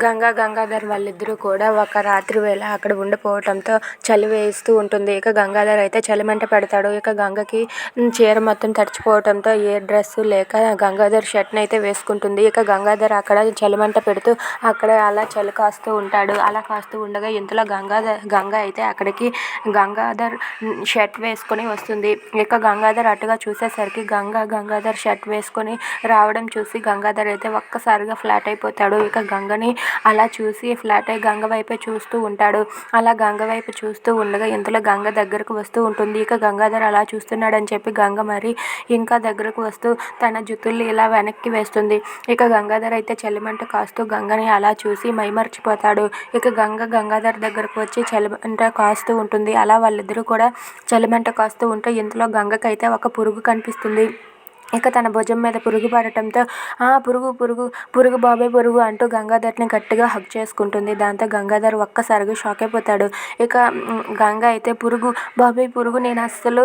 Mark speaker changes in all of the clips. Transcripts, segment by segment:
Speaker 1: గంగా గంగాధర్ వాళ్ళిద్దరూ కూడా ఒక రాత్రి వేళ అక్కడ ఉండిపోవటంతో చలి వేస్తూ ఉంటుంది. ఇక గంగాధర్ అయితే చలిమంట పెడతాడు. ఇక గంగకి చీర మొత్తం తడిచిపోవటంతో ఏ డ్రెస్ లేక గంగాధర్ షర్ట్ని అయితే వేసుకుంటుంది. ఇక గంగాధర్ అక్కడ చలిమంట పెడుతూ అక్కడ అలా చలి కాస్తూ ఉంటాడు. అలా కాస్తూ ఉండగా ఇంతలో గంగాధర్ గంగ అయితే అక్కడికి గంగాధర్ షర్ట్ వేసుకొని వస్తుంది. ఇక గంగాధర్ అటుగా చూసేసరికి గంగ గంగాధర్ షర్ట్ వేసుకొని రావడం చూసి గంగాధర్ అయితే ఒక్కసారిగా ఫ్లాట్ అయిపోతాడు. ఇక గంగని అలా చూసి ఫ్లాట్ అయి గంగ వైపే చూస్తూ ఉంటాడు. అలా గంగ వైపు చూస్తూ ఉండగా ఇంతలో గంగ దగ్గరకు వస్తూ ఉంటుంది. ఇక గంగాధర్ అలా చూస్తున్నాడని చెప్పి గంగ మరి ఇంకా దగ్గరకు వస్తూ తన జుత్తుల్ని ఇలా వెనక్కి వేస్తుంది. ఇక గంగాధర్ అయితే చలిమంట కాస్తూ గంగని అలా చూసి మైమర్చిపోతాడు. ఇక గంగ గంగాధర్ దగ్గరకు వచ్చి చలిమంట కాస్తూ ఉంటుంది. అలా వాళ్ళిద్దరూ కూడా చలిమంట కాస్తూ ఉంటే ఇంతలో గంగకైతే ఒక పురుగు కనిపిస్తుంది. ఇక తన భుజం మీద పురుగు పడటంతో ఆ పురుగు పురుగు పురుగు బాబాయ్ పురుగు అంటూ గంగాధర్ని గట్టిగా హగ్ చేసుకుంటుంది. దాంతో గంగాధర్ ఒక్కసారిగా షాక్ అయిపోతాడు. ఇక గంగ అయితే పురుగు బాబాయ్ పురుగు నేను అస్సలు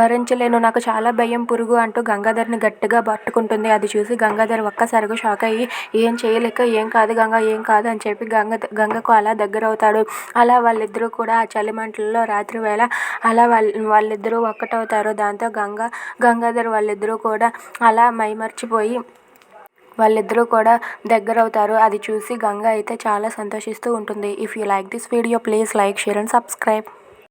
Speaker 1: భరించలేను నాకు చాలా భయం పురుగు అంటూ గంగాధర్ని గట్టిగా పట్టుకుంటుంది. అది చూసి గంగాధర్ ఒక్కసారిగా షాక్ అయ్యి ఏం చేయలేక ఏం కాదు గంగ ఏం కాదు అని చెప్పి గంగ గంగకు అలా దగ్గర అవుతాడు అలా వాళ్ళిద్దరూ కూడా ఆ చలిమంటల్లో రాత్రి వేళ అలా వాళ్ళ వాళ్ళిద్దరూ ఒక్కటవుతారు. దాంతో గంగ గంగాధర్ వాళ్ళిద్దరూ కూడా అలా మైమర్చిపోయి వాళ్ళిద్దరూ కూడా దగ్గర అవుతారు అది చూసి గంగ అయితే చాలా సంతోషిస్తూ ఉంటుంది. If you like this video please like share and subscribe